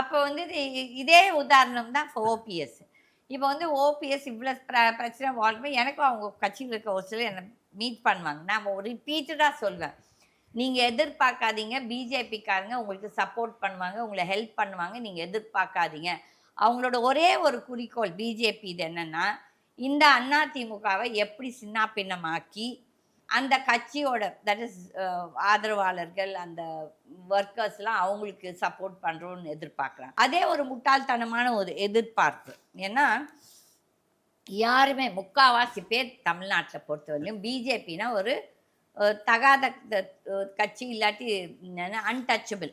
அப்போ வந்து இது- இதே உதாரணம் தான் இப்போ ஓபிஎஸ் இப்போ வந்து ஓபிஎஸ் இவ்வளோ பிர பிரச்சனை வாழ்க்கை எனக்கும் அவங்க கட்சியில் இருக்க ஒரு சில என்னை மீட் பண்ணுவாங்க. நான் ஒரு ரிப்பீட்டடாக சொல்வேன். நீங்கள் எதிர்பார்க்காதீங்க. பிஜேபிக்காரங்க உங்களுக்கு சப்போர்ட் பண்ணுவாங்க உங்களை ஹெல்ப் பண்ணுவாங்க. நீங்கள் எதிர்பார்க்காதீங்க. அவங்களோட ஒரே ஒரு குறிக்கோள் பிஜேபி இது என்னென்னா இந்த அதிமுகவை எப்படி சின்னாபின்னமாக்கி அந்த கட்சியோட தட் இஸ் ஆதரவாளர்கள் அந்த ஒர்க்கர்ஸ்லாம் அவங்களுக்கு சப்போர்ட் பண்ணுறோன்னு எதிர்பார்க்குறாங்க அதே ஒரு முட்டாள்தனமான ஒரு எதிர்பார்ப்பு ஏன்னா யாருமே முக்காவாசி பேர் தமிழ்நாட்டில் பொறுத்தவரையிலும் பிஜேபினா ஒரு தகாத கட்சி இல்லாட்டி அன்டச்சபிள்.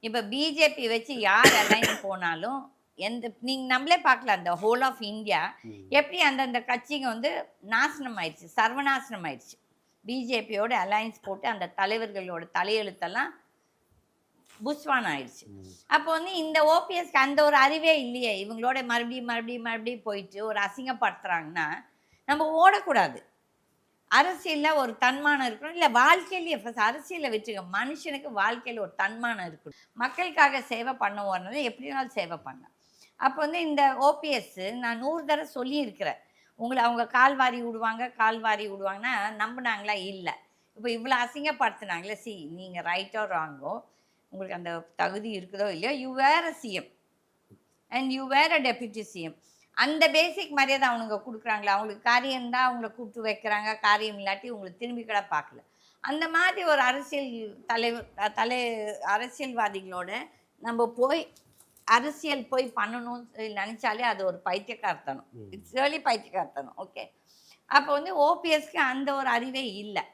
இப்போ பிஜேபி வச்சு யார் அலைன் போனாலும் எந்த நீங்கள் நம்மளே பார்க்கலாம் அந்த ஹோல் ஆஃப் இந்தியா. எப்படி அந்தந்த கட்சிங்க வந்து நாசனம் ஆயிடுச்சு சர்வநாசனம் ஆயிடுச்சு பிஜேபியோட அலையன்ஸ் போட்டு அந்த தலைவர்களோட தலையெழுத்தெல்லாம் புஸ்வான் ஆயிடுச்சு. அப்போ வந்து இந்த ஓபிஎஸ்க்கு அந்த ஒரு அறிவே இல்லையே. இவங்களோட மறுபடியும் மறுபடியும் மறுபடியும் போயிட்டு ஒரு அசிங்கப்படுத்துறாங்கன்னா நம்ம ஓடக்கூடாது. அரசியலில் ஒரு தன்மானம் இருக்கணும். இல்லை வாழ்க்கையிலேயே ஃபஸ்ட் அரசியலில் வச்சுக்க மனுஷனுக்கு வாழ்க்கையில் ஒரு தன்மானம் இருக்கணும். மக்களுக்காக சேவை பண்ண வரனால எப்படினாலும் சேவை பண்ணலாம். அப்போ வந்து இந்த ஓபிஎஸ் நான் நூறு தடவை சொல்லியிருக்கிறேன். உங்களை அவங்க கால் வாரி விடுவாங்க கால் வாரி விடுவாங்கன்னா நம்பினாங்களா? இல்லை. இப்போ இவ்வளோ அசிங்கப்படுத்தினாங்களே சி நீங்கள் ரைட்டோ ராங்கோ உங்களுக்கு அந்த தகுதி இருக்குதோ இல்லையோ? You were a CM and you were a deputy CM அந்த பேசிக் மரியாதை அவனுங்க கொடுக்குறாங்களே. அவங்களுக்கு காரியம் தான் அவங்கள கூப்பிட்டு வைக்கிறாங்க. காரியம் இல்லாட்டி உங்களுக்கு திரும்பி கூட பார்க்கல. அந்த மாதிரி ஒரு அரசியல் தலைவர் தலை அரசியல்வாதிகளோட நம்ம போய் அரசியல் போய் பண்ணணும்னு நினச்சாலே அது ஒரு பைத்தியக்காரத்தனம். இட்ஸ் ரியலி பைத்தியக்காரத்தனம். ஓகே அப்போ வந்து ஓபிஎஸ்க்கு அந்த ஒரு அறிவே இல்லை.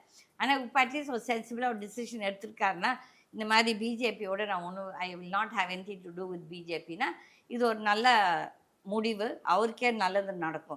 ஆனால் இப்போ அட்லீஸ்ட் ஒரு சென்சிபிளாக ஒரு டிசிஷன் எடுத்திருக்காருன்னா இந்த மாதிரி பிஜேபியோட நான் ஒன்றும் I will not have anything to do with பிஜேபினா இது ஒரு நல்ல முடிவு. அவருக்கே நல்லது நடக்கும்.